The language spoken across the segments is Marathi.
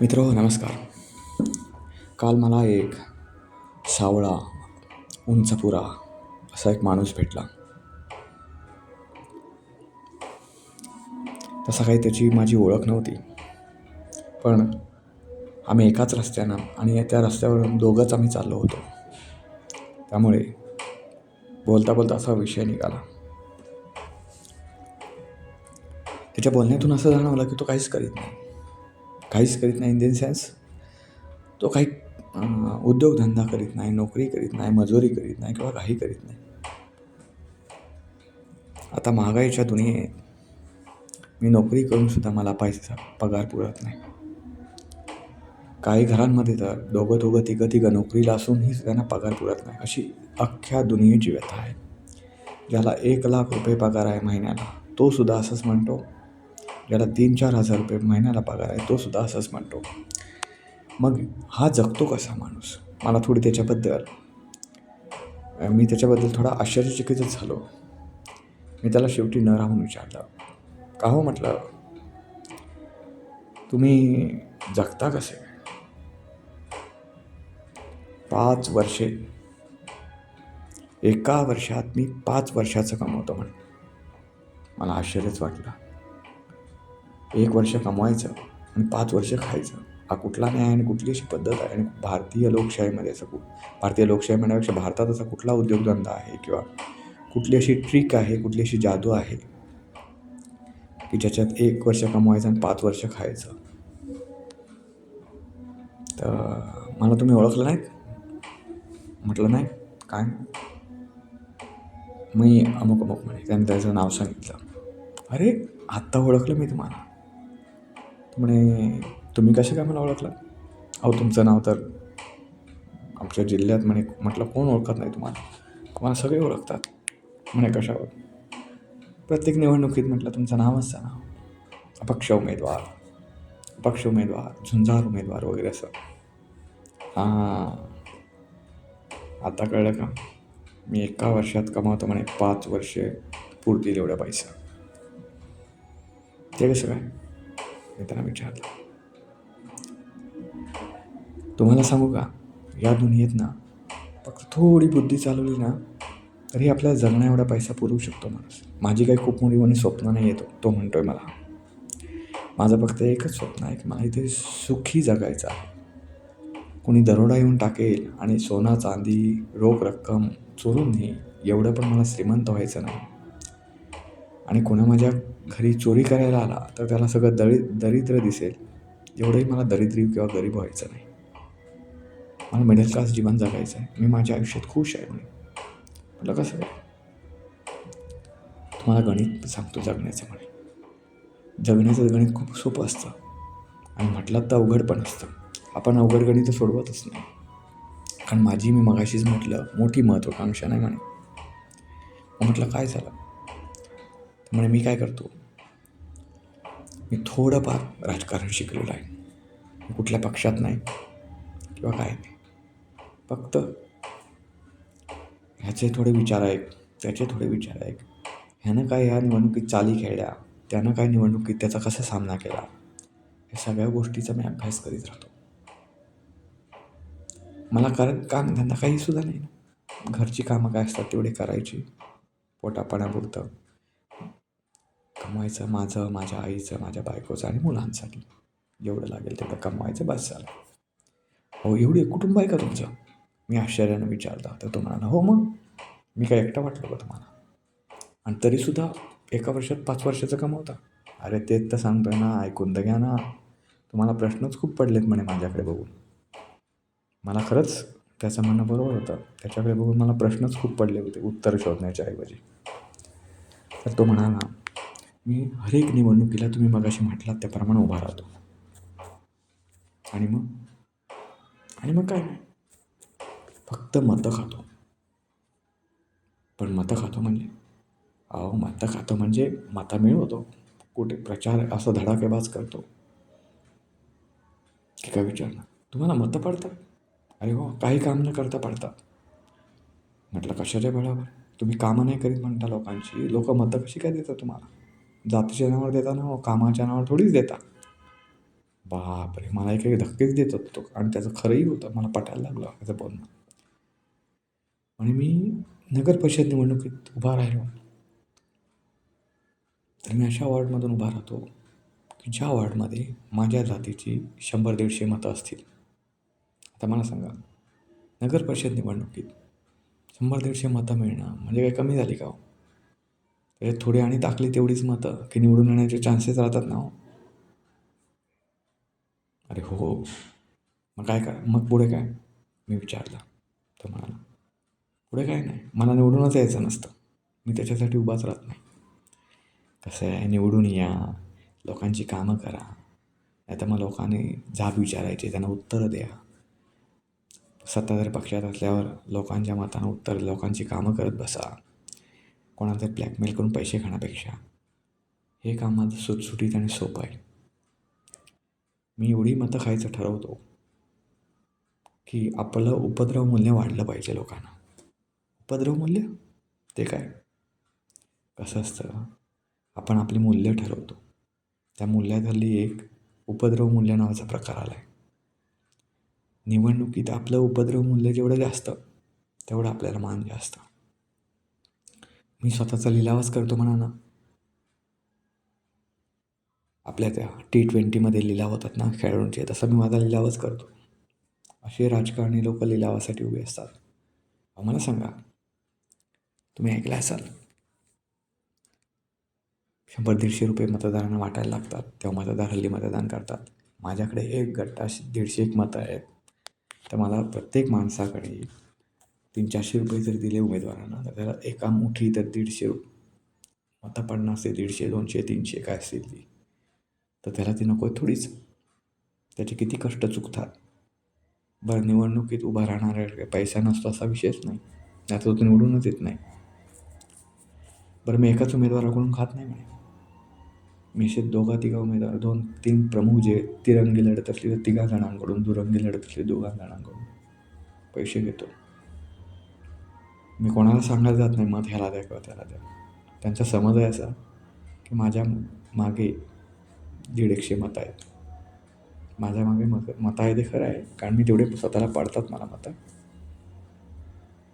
मित्र नमस्कार. काल मला एक सावळा उंचपुरा असा एक माणूस भेटला. तसा काही त्याची माझी ओळख नव्हती. पण आम्ही एकाच रस्त्यानं आणि त्या रस्त्यावरून दोघंच आम्ही चाललो होतो. त्यामुळे बोलता बोलता असा विषय निघाला. त्याच्या बोलण्यातून असं जाणवलं की तो काहीच करीत नाही. काहीच करीत नाही इन द सेन्स तो काही उद्योगधंदा करीत नाही नोकरी करीत नाही मजुरी करीत नाही किंवा काही करीत नाही. आता महागाईच्या दुनियेत मी नोकरी करूनसुद्धा मला पैसा पगार पुरत नाही. काही घरांमध्ये तर दोघं दोघं तिघं तिघं नोकरीला असूनही त्यांना पगार पुरत नाही. अशी अख्ख्या दुनियेची व्यथा आहे. ज्याला एक लाख रुपये पगार आहे महिन्याला तो सुद्धा असंच म्हणतो ज्याला तीन चार हजार रुपये महिन्याला पगार आहे तो सुद्धा असंच म्हणतो. मग हा जगतो कसा माणूस? मला थोडी त्याच्याबद्दल मी त्याच्याबद्दल थोडा आश्चर्यचकितच झालो. मी त्याला शेवटी न राहून विचारलं का हो? म्हटलं तुम्ही जगता कसे? पाच वर्षे. एका वर्षात मी पाच वर्षाचं कमवतो म्हण. मला आश्चर्यच वाटलं. एक वर्ष कमवायचं आणि पाच वर्ष खायचं. हा कुठला न्याय आणि कुठली अशी पद्धत आहे? आणि भारतीय लोकशाहीमध्ये असं कु भारतीय लोकशाही म्हणण्यापेक्षा भारतात असा कुठला उद्योगधंदा आहे किंवा कुठली अशी ट्रिक आहे कुठली अशी जादू आहे की ज्याच्यात एक वर्ष कमवायचं आणि पाच वर्ष खायचं? तर मला तुम्ही ओळखलं नाहीत? म्हटलं नाही? काय? मी अमुक अमुक म्हणे. त्याने त्याचं नाव सांगितलं. अरे आत्ता ओळखलं मी तुम्हाला. म्हणे तुम्ही कसे काय मला ओळखला? अहो तुमचं नाव तर आमच्या जिल्ह्यात म्हणे म्हटलं कोण ओळखत नाही तुम्हाला? तुम्हाला सगळे ओळखतात. म्हणे कशावर? प्रत्येक निवडणुकीत म्हटलं तुमचं नावच ना अपक्ष उमेदवार अपक्ष उमेदवार झुंजार उमेदवार वगैरे असं. हां आता कळलं का? मी एका वर्षात कमावतो म्हणे पाच वर्षे पुरतील एवढ्या पैसा. ते कसं काय? मी त्यांना विचारलं. तुम्हाला सांगू का या दुनियेत ना फक्त थोडी बुद्धी चालवली ना तरी आपल्याला जगण्या एवढा पैसा पुरवू शकतो माणूस. माझी काही खूप मोठी मोठी स्वप्न नाही येतो तो म्हणतो आहे मला. माझं फक्त एकच स्वप्न आहे की मला इथे सुखी जगायचं आहे. कोणी दरोडा येऊन टाकेल आणि सोना चांदी रोख रक्कम चोरून नेईल एवढं पण मला श्रीमंत व्हायचं नाही. आणि कोणा माझ्या घरी चोरी करायला आला तर त्याला सगळं दरि दरिद्र दिसेल. एवढंही मला दरिद्री किंवा गरीब व्हायचं नाही. मला मिडल क्लास जीवन जगायचं आहे. मी माझ्या आयुष्यात खुश आहे म्हणे म्हटलं कसं? तुम्हाला गणित सांगतो जगण्याचं म्हणे. जगण्याचं गणित खूप सोपं असतं. आणि म्हटलं तर अवघड पण असतं. आपण अवघड गणित सोडवतच नाही. कारण माझी मी मगाशीच म्हटलं मोठी महत्त्वाकांक्षा नाही म्हणे. म्हटलं काय झालं? म्हणून म्हणे मी काय करतो? मी थोडंफार राजकारण शिकलेलं आहे. कुठल्या पक्षात नाही किंवा काय नाही. फक्त ह्याचे थोडे विचार ऐक त्याचे थोडे विचार ऐक ह्यानं काय ह्या निवडणुकीत चाली खेळल्या त्यानं काय निवडणुकीत त्याचा कसा सामना केला या सगळ्या गोष्टीचा मी अभ्यास करीत राहतो. मला कारण काम धंदा काही सुद्धा नाही. ना घरची कामं काय असतात तेवढे करायची. पोटापाण्यापुरतं. कमवायचं माझं माझ्या आईचं माझ्या बायकोचं आणि मुलांसाठी. जेवढं लागेल तेवढं कमवायचं बस झालं. हो एवढी कुटुंब आहे का तुमचं? मी आश्चर्यानं विचारलं. तर तो म्हणाला हो मग. मी काय एकटा वाटलो का तुम्हाला? आणि तरीसुद्धा एका वर्षात पाच वर्षाचं कमवता? अरे तेच तर सांगतोय ना ऐकून तर घ्या ना. तुम्हाला प्रश्नच खूप पडलेत म्हणे माझ्याकडे बघून. मला खरंच त्याचं म्हणणं बरोबर होतं. त्याच्याकडे बघून मला प्रश्नच खूप पडले होते उत्तर शोधण्याच्या ऐवजी. तर तो म्हणाला मी हरेक निवडणुकीला तुम्ही मगाशी म्हटलात त्याप्रमाणे उभा राहतो. आणि मग? आणि मग काय नाही. फक्त मतं खातो. पण मतं खातो म्हणजे? अहो मतं खातो म्हणजे मतं मिळवतो. कुठे प्रचार असं धडाकेबाज करतो. की काय विचारणार तुम्हाला मतं पडतात? अरे हो काही काम न करता पडतात. म्हटलं कशाच्या बळावर? तुम्ही कामं नाही करीत म्हणता लोकांची. लोक मतं कशी काय देतात तुम्हाला? जातीच्या नावावर देता ना हो कामाच्या नावावर थोडीच देता. बापरे मला एक एक धक्केच देत होता तो. आणि त्याचं खरंही होतं मला पटायला लागलं त्याचं बोलणं. आणि मी नगर परिषद निवडणुकीत उभा राहिलो. तर मी अशा वॉर्डमधून उभा राहतो की ज्या वॉर्डमध्ये माझ्या जातीची शंभर दीडशे मतं असतील. आता मला सांगा नगर परिषद निवडणुकीत शंभर दीडशे मतं मिळणं म्हणजे काही कमी झाली का हो? त्याच्यात थोडी आणि टाकली तेवढीच मतं की निवडून येण्याचे चान्सेस राहतात ना हो. अरे हो हो. मग काय काय मग पुढे काय? मी विचारलं. तर म्हणाला पुढे काय नाही. मला निवडूनच यायचं नसतं. मी त्याच्यासाठी उभाच राहत नाही. कसं आहे? निवडून या. लोकांची कामं करा. नाही तर मग लोकांनी जाब विचारायचे. त्यांना उत्तरं द्या. सत्ताधारी पक्षात असल्यावर लोकांच्या मतानं उत्तर लोकांची कामं करत बसा. कोणाला ब्लॅकमेल करून पैसे खाण्यापेक्षा हे काम माझं सुटसुटीत आणि सोपं आहे. मी एवढी मतं खायचं ठरवतो की आपलं उपद्रव मूल्य वाढलं पाहिजे लोकांना. उपद्रव मूल्य? ते काय? कसं असतं? आपण आपली मूल्य ठरवतो. त्या मूल्यातली एक उपद्रव मूल्य नावाचा प्रकार आला आहे निवडणुकीत आपलं उपद्रव मूल्य जेवढं जास्त तेवढं आपल्याला मान जास्त. मी स्वतःचा लिलावच करतो म्हणा ना. आपल्या त्या टी ट्वेंटीमध्ये लिलाव होतात ना खेळाडूंचे तसं मी माझा लिलावच करतो. असे राजकारणी लोक लिलावासाठी उभे असतात. मला सांगा तुम्ही ऐकलं असाल? शंभर दीडशे रुपये मतदारांना वाटायला लागतात तेव्हा मतदार हल्ली मतदान करतात. माझ्याकडे एक गट्टा दीडशे एक मतं आहेत. तर मला प्रत्येक माणसाकडे तीन चारशे रुपये जर दिले उमेदवारांना तर त्याला एका मुठी तर दीडशे रुपये मतं पन्नास ते दीडशे दोनशे तीनशे काय असतील ती. तर त्याला ती नको थोडीच. त्याचे किती कष्ट चुकतात. बरं निवडणुकीत उभा राहणाऱ्या पैसा नसतो असा विषयच नाही. त्याचा तो निवडूनच येत नाही. बरं मी एकाच उमेदवाराकडून खात नाही म्हणे. मी असे दोघा तिघा उमेदवार दोन तीन प्रमुख जे तिरंगी लढत असली तर तिघा जणांकडून दुरंगी लढत असली दोघा जणांकडून पैसे घेतो. मी कोणाला सांगायला जात नाही मत ह्याला द्या किंवा त्याला द्या. त्यांचा समज आहे असा की माझ्या मागे दीड एकशे मतं आहेत. माझ्या मागे मत मतं आहे ते खरं आहे कारण मी तेवढे स्वतःला पाडतात मला मतं.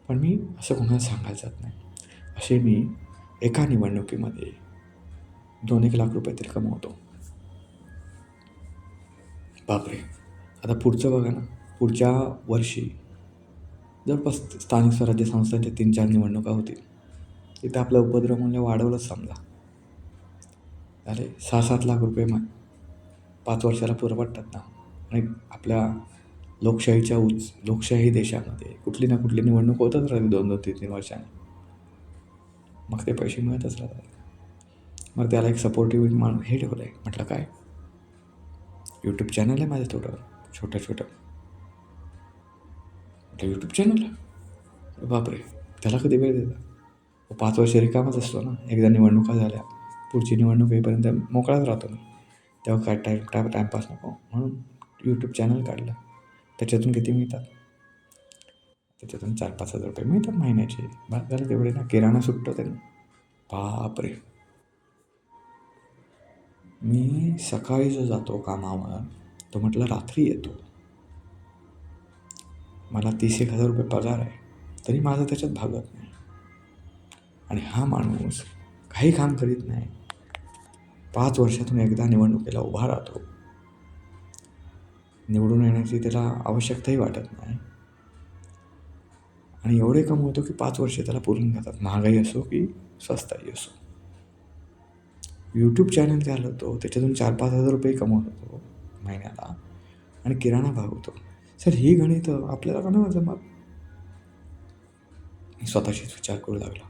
पण मी असं कोणाला सांगायला जात नाही. असे मी एका निवडणुकीमध्ये दोन एक लाख रुपये तरी कमवतो. बापरे. आता पुढचं बघा ना. पुढच्या वर्षी जवळपास स्थानिक स्वराज्य संस्थांच्या तीन चार निवडणुका होतील तिथं आपलं उपद्रव मूल्य वाढवलंच समजा. झाले सहा सात लाख रुपये मग पाच वर्षाला पुरं ना. आणि आपल्या लोकशाहीच्या उच लोकशाही देशामध्ये कुठली ना कुठली निवडणूक होतच राहते दोन दोन तीन तीन वर्षांनी. मग ते पैसे मिळतच राहतात. मग त्याला एक सपोर्टिव्ह माणूस हे ठेवलं आहे म्हटलं काय? यूट्यूब चॅनल आहे माझं थोडं छोटं छोटं म्हटलं यूट्यूब चॅनल बापरे त्याला कधी वेळ देता? पाच वर्ष रिकामच असतो ना. एकदा निवडणुका झाल्या पुढची निवडणूक येईपर्यंत मोकळाच राहतो मी तेव्हा काय टाईम टाईम टाईमपास नको. म्हणून यूट्यूब चॅनल काढलं. त्याच्यातून किती मिळतात? त्याच्यातून चार पाच हजार रुपये मिळतात महिन्याचे. बस झालं तेवढे ना किराणा सुटतो त्यांनी. बापरे. मी सकाळी जो जातो कामावर तो म्हटलं रात्री येतो. मला तीस एक हजार रुपये पगार आहे तरी माझं त्याच्यात भागत नाही. आणि हा माणूस काही काम करीत नाही. पाच वर्षातून एकदा निवडणुकीला उभा राहतो. निवडून येण्याची त्याला आवश्यकताही वाटत नाही. आणि एवढे कमवतो की पाच वर्षे त्याला पुरून जातात महागाई असो की स्वस्तही असो. यूट्यूब चॅनल चालवतो त्याच्यातून चार पाच हजार रुपये कमवत होतो महिन्याला. आणि किराणा भागवतो सर ही गणित आपल्याला का नाही जमत मी स्वतःशीच विचार करू लागला.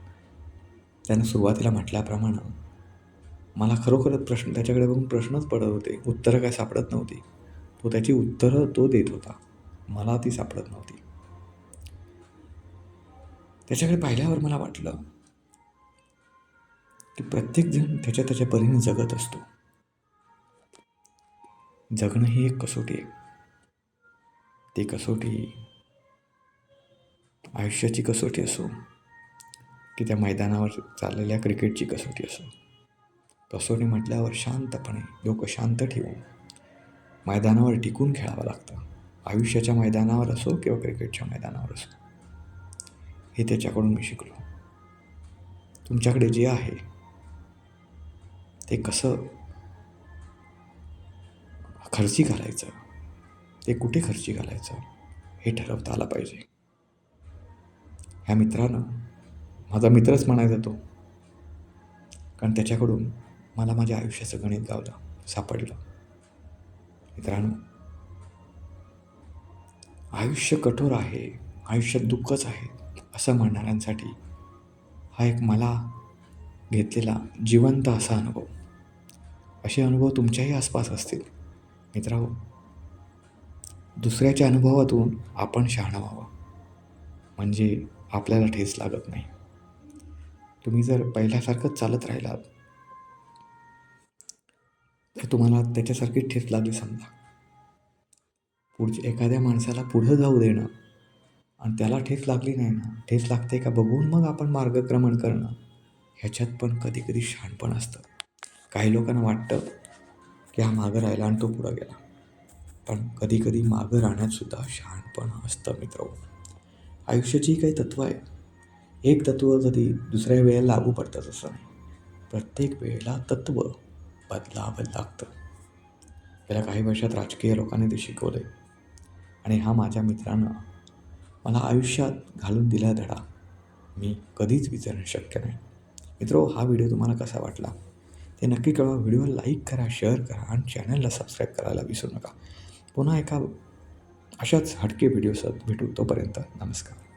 त्यानं सुरुवातीला म्हटल्याप्रमाणे मला खरोखरच प्रश्न त्याच्याकडे बघून प्रश्नच पडत होते. उत्तरं काय सापडत नव्हती. तो त्याची उत्तरं तो देत होता. मला ती सापडत नव्हती. त्याच्याकडे पाहिल्यावर मला वाटलं की प्रत्येकजण त्याच्या त्याच्या परीने जगत असतो. जगणं ही एक कसोटी आहे. ती कसोटी आयुष्याची कसोटी असो की त्या मैदानावर चाललेल्या क्रिकेटची कसोटी असो. कसोटी म्हटल्यावर शांतपणे डोकं शांत ठेवून मैदानावर टिकून खेळावं लागतं. आयुष्याच्या मैदानावर असो किंवा क्रिकेटच्या मैदानावर असो. हे त्याच्याकडून मी शिकलो. तुमच्याकडे जे आहे ते कसं खर्ची घालायचं? ते कुठे खर्ची घालायचं? हे ठरवता आलं पाहिजे. ह्या मित्रानं माझा मित्रच म्हणायचा तो. कारण त्याच्याकडून मला माझ्या आयुष्याचं गणित गावलं सापडलं. मित्रांनो आयुष्य कठोर आहे आयुष्यात दुःखच आहे असं म्हणणाऱ्यांसाठी हा एक मला घेतलेला जिवंत असा अनुभव. असे अनुभव तुमच्याही आसपास असतील. मित्रांनो दुसऱ्याच्या अनुभवातून आपण शहाणा व्हावं. म्हणजे आपल्याला ठेस लागत नाही. तुम्ही जर पहिल्यासारखंच चालत राहिलात तर तुम्हाला त्याच्यासारखी ठेस लागली समजा. पुढच्या एखाद्या माणसाला पुढं जाऊ देणं आणि त्याला ठेस लागली नाही ना ठेस लागते का बघून मग आपण मार्गक्रमण करणं ह्याच्यात पण कधी कधी शहाणपण असतं. काही लोकांना वाटतं की हा मागं राहिला आणि तो पुढं गेला. पण कधीकधी मागं राहण्यातसुद्धा शहाणपण असतं मित्र. आयुष्याची काही तत्त्व आहे एक तत्त्व कधी दुसऱ्या वेळेला लागू पडतं असं नाही. प्रत्येक वेळेला तत्त्व बदलावं लागतं. गेल्या काही वर्षात राजकीय लोकांनी ते शिकवले आणि हा माझ्या मित्रानं मला आयुष्यात घालून दिला धडा. मी कधीच विचारणं शक्य नाही. मित्रो हा व्हिडिओ तुम्हाला कसा वाटला? ते नक्की कळवा. व्हिडिओ लाईक करा शेअर करा आणि चॅनलला सबस्क्राईब करायला विसरू नका. पुन्हा एका अशाच हटके व्हिडिओसह भेटू तोपर्यंत नमस्कार.